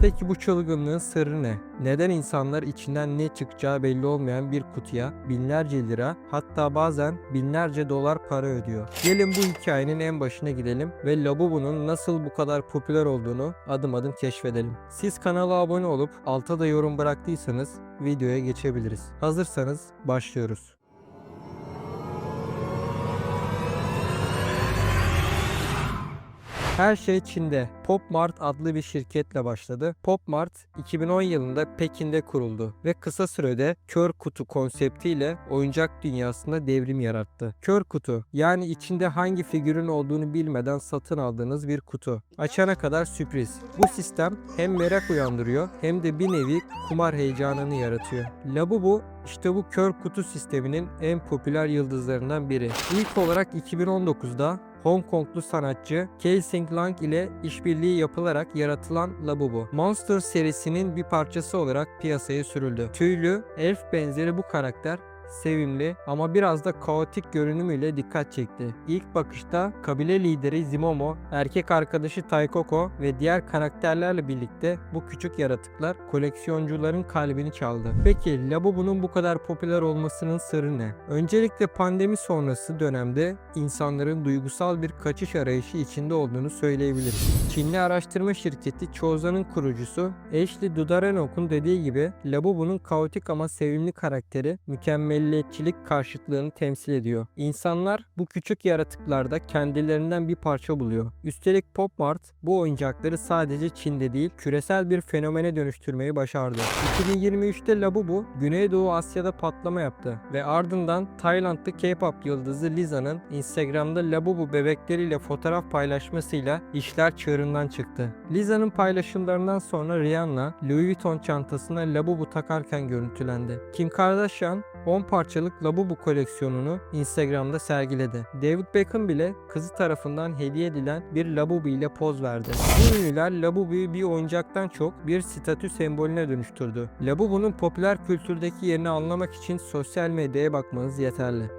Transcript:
Peki bu çılgınlığın sırrı ne? Neden insanlar içinden ne çıkacağı belli olmayan bir kutuya binlerce lira hatta bazen binlerce dolar para ödüyor? Gelin bu hikayenin en başına gidelim ve Labubu'nun nasıl bu kadar popüler olduğunu adım adım keşfedelim. Siz kanala abone olup alta da yorum bıraktıysanız videoya geçebiliriz. Hazırsanız başlıyoruz. Her şey Çin'de. PopMart adlı bir şirketle başladı. PopMart 2010 yılında Pekin'de kuruldu ve kısa sürede kör kutu konseptiyle oyuncak dünyasında devrim yarattı. Kör kutu yani içinde hangi figürün olduğunu bilmeden satın aldığınız bir kutu. Açana kadar sürpriz. Bu sistem hem merak uyandırıyor hem de bir nevi kumar heyecanını yaratıyor. Labubu işte bu kör kutu sisteminin en popüler yıldızlarından biri. İlk olarak 2019'da Hong Konglu sanatçı Kei Sing Lang ile işbirliği yapılarak yaratılan Labubu. Monster serisinin bir parçası olarak piyasaya sürüldü. Tüylü, elf benzeri bu karakter sevimli ama biraz da kaotik görünümüyle dikkat çekti. İlk bakışta kabile lideri Zimomo, erkek arkadaşı Taikoko ve diğer karakterlerle birlikte bu küçük yaratıklar koleksiyoncuların kalbini çaldı. Peki Labubu'nun bu kadar popüler olmasının sırrı ne? Öncelikle pandemi sonrası dönemde insanların duygusal bir kaçış arayışı içinde olduğunu söyleyebiliriz. Çinli araştırma şirketi Choza'nın kurucusu Ashley Dudarenok'un dediği gibi Labubu'nun kaotik ama sevimli karakteri mükemmelliyetçilik karşıtlığını temsil ediyor. İnsanlar bu küçük yaratıklarda kendilerinden bir parça buluyor. Üstelik Pop Mart bu oyuncakları sadece Çin'de değil küresel bir fenomene dönüştürmeyi başardı. 2023'te Labubu Güneydoğu Asya'da patlama yaptı ve ardından Taylandlı K-pop yıldızı Liza'nın Instagram'da Labubu bebekleriyle fotoğraf paylaşmasıyla işler çığırından çıktı. Liza'nın paylaşımlarından sonra Rihanna Louis Vuitton çantasına Labubu takarken görüntülendi. Kim Kardashian 10 parçalık Labubu koleksiyonunu Instagram'da sergiledi. David Beckham bile kızı tarafından hediye edilen bir Labubu ile poz verdi. Bu ünlüler Labubu'yu bir oyuncaktan çok bir statü sembolüne dönüştürdü. Labubu'nun popüler kültürdeki yerini anlamak için sosyal medyaya bakmanız yeterli.